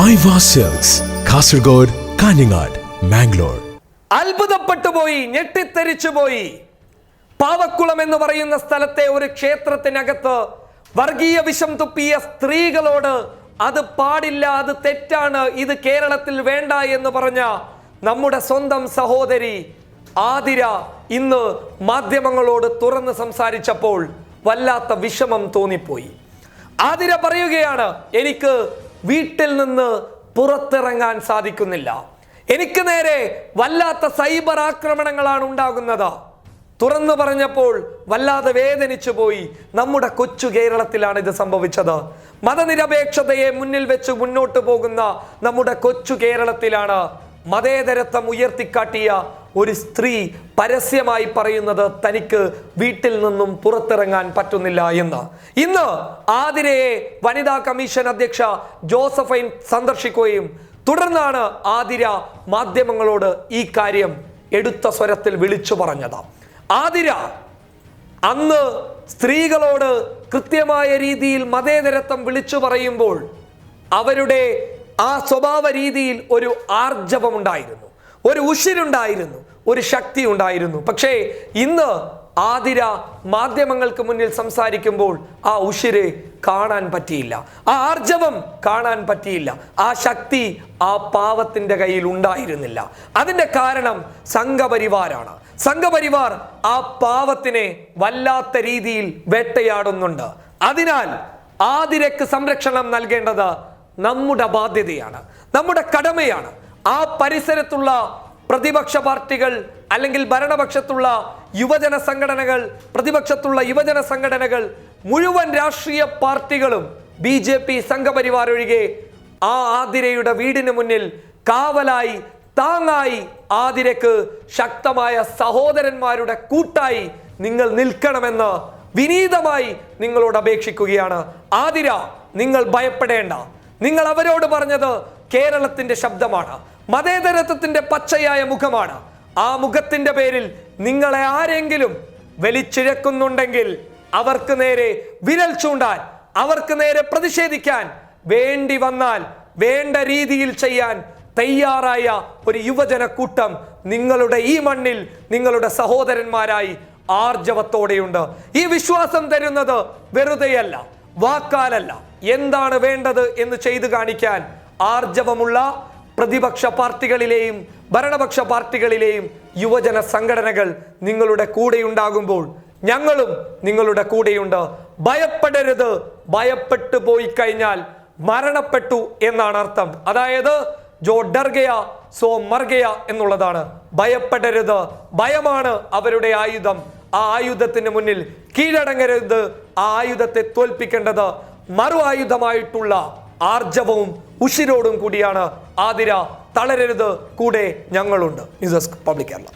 Cells Kasaragod Kanhangad Mangalore അത്ഭുതപ്പെട്ടു പോയി ഞെട്ടിത്തെരിച്ചു പോയി പാവക്കുളം എന്ന് പറയുന്ന സ്ഥലത്തെ ഒരു ക്ഷേത്രത്തിനകത്ത് വർഗീയ വിഷം തുപ്പിയ സ്ത്രീകളോട് അത് പാടില്ല അത് തെറ്റാണ് ഇത് കേരളത്തിൽ വേണ്ട എന്ന് പറഞ്ഞ നമ്മുടെ സ്വന്തം സഹോദരി ആതിര ഇന്ന് മാധ്യമങ്ങളോട് തുറന്ന് സംസാരിച്ചപ്പോൾ വല്ലാത്ത വിഷമം തോന്നിപ്പോയി. ആതിര പറയുകയാണ് എനിക്ക് വീട്ടിൽ നിന്ന് പുറത്തിറങ്ങാൻ സാധിക്കുന്നില്ല. എനിക്ക് നേരെ വല്ലാത്ത സൈബർ ആക്രമണങ്ങളാണ് ഉണ്ടാകുന്നത്. തുറന്നു പറഞ്ഞപ്പോൾ വല്ലാതെ വേദനിച്ചു പോയി. നമ്മുടെ കൊച്ചു കേരളത്തിലാണ് ഇത് സംഭവിച്ചത്. മതനിരപേക്ഷതയെ മുന്നിൽ വെച്ച് മുന്നോട്ട് പോകുന്ന നമ്മുടെ കൊച്ചു കേരളത്തിലാണ് മതേതരത്വം ഉയർത്തിക്കാട്ടിയ ഒരു സ്ത്രീ പരസ്യമായി പറയുന്നത് തനിക്ക് വീട്ടിൽ നിന്നും പുറത്തിറങ്ങാൻ പറ്റുന്നില്ല എന്ന്. ഇന്ന് ആതിരയെ വനിതാ കമ്മീഷൻ അധ്യക്ഷ ജോസഫൈൻ സന്ദർശിക്കുകയും തുടർന്നാണ് ആതിര മാധ്യമങ്ങളോട് ഈ കാര്യം എടുത്ത സ്വരത്തിൽ വിളിച്ചു പറഞ്ഞത്. ആതിര അന്ന് സ്ത്രീകളോട് കൃത്യമായ രീതിയിൽ മതേതരത്വം വിളിച്ചു പറയുമ്പോൾ അവരുടെ ആ സ്വഭാവ രീതിയിൽ ഒരു ആർജവമുണ്ടായിരുന്നു. ഒരു ഉഷിരുണ്ടായിരുന്നു ഒരു ശക്തി ഉണ്ടായിരുന്നു പക്ഷേ ഇന്ന് ആതിര മാധ്യമങ്ങൾക്ക് മുന്നിൽ സംസാരിക്കുമ്പോൾ ആ ഉഷിര് കാണാൻ പറ്റിയില്ല. ആ ആർജവം കാണാൻ പറ്റിയില്ല. ആ ശക്തി ആ പാവത്തിന്റെ കയ്യിൽ ഉണ്ടായിരുന്നില്ല. അതിന്റെ കാരണം സംഘപരിവാരാണ്. സംഘപരിവാർ ആ പാവത്തിനെ വല്ലാത്ത രീതിയിൽ വേട്ടയാടുന്നുണ്ട്. അതിനാൽ ആതിരക്ക് സംരക്ഷണം നൽകേണ്ടത് നമ്മുടെ ബാധ്യതയാണ് നമ്മുടെ കടമയാണ്. ആ പരിസരത്തുള്ള പ്രതിപക്ഷ പാർട്ടികൾ അല്ലെങ്കിൽ ഭരണപക്ഷത്തുള്ള യുവജന സംഘടനകൾ പ്രതിപക്ഷത്തുള്ള യുവജന സംഘടനകൾ മുഴുവൻ രാഷ്ട്രീയ പാർട്ടികളും ബി ജെ പി സംഘപരിവാർ ഒഴികെ ആ ആതിരയുടെ വീടിന് മുന്നിൽ കാവലായി താങ്ങായി ആതിരക്ക് ശക്തമായ സഹോദരന്മാരുടെ കൂട്ടായി നിങ്ങൾ നിൽക്കണമെന്ന് വിനീതമായി നിങ്ങളോട് അപേക്ഷിക്കുകയാണ്. ആതിര നിങ്ങൾ ഭയപ്പെടേണ്ട. നിങ്ങൾ അവരോട് പറഞ്ഞത് കേരളത്തിന്റെ ശബ്ദമാണ് മതേതരത്വത്തിന്റെ പച്ചയായ മുഖമാണ്. ആ മുഖത്തിന്റെ പേരിൽ നിങ്ങളെ ആരെങ്കിലും വലിച്ചിഴക്കുന്നുണ്ടെങ്കിൽ അവർക്ക് നേരെ വിരൽ ചൂണ്ടാൻ അവർക്ക് നേരെ പ്രതിഷേധിക്കാൻ വേണ്ടി വന്നാൽ വേണ്ട രീതിയിൽ ചെയ്യാൻ തയ്യാറായ ഒരു യുവജന കൂട്ടം നിങ്ങളുടെ ഈ മണ്ണിൽ നിങ്ങളുടെ സഹോദരന്മാരായി ആർജവത്തോടെയുണ്ട്. ഈ വിശ്വാസം തരുന്നത് വെറുതെയല്ല വാക്കാലല്ല. എന്താണ് വേണ്ടത് എന്ന് ചെയ്തു കാണിക്കാൻ ആർജവമുള്ള പ്രതിപക്ഷ പാർട്ടികളിലെയും ഭരണപക്ഷ പാർട്ടികളിലെയും യുവജന സംഘടനകൾ നിങ്ങളുടെ കൂടെയുണ്ടാകുമ്പോൾ ഞങ്ങളും നിങ്ങളുടെ കൂടെയുണ്ട്. ഭയപ്പെടരുത്. ഭയപ്പെട്ടു പോയി കഴിഞ്ഞാൽ മരണപ്പെട്ടു എന്നാണ് അർത്ഥം. അതായത് ജോ ഡർഗയ സോ മർഗയ എന്നുള്ളതാണ്. ഭയപ്പെടരുത്. ഭയമാണ് അവരുടെ ആയുധം. ആ ആയുധത്തിന് മുന്നിൽ കീഴടങ്ങരുത്. ആ ആയുധത്തെ തോൽപ്പിക്കേണ്ടത് മറു ആയുധമായിട്ടുള്ള ആർജവവും ഉഷിരോടും കൂടിയാണ് ആതിര തളരരുത്. കൂടെ ഞങ്ങളുണ്ട്. News desk public Kerala.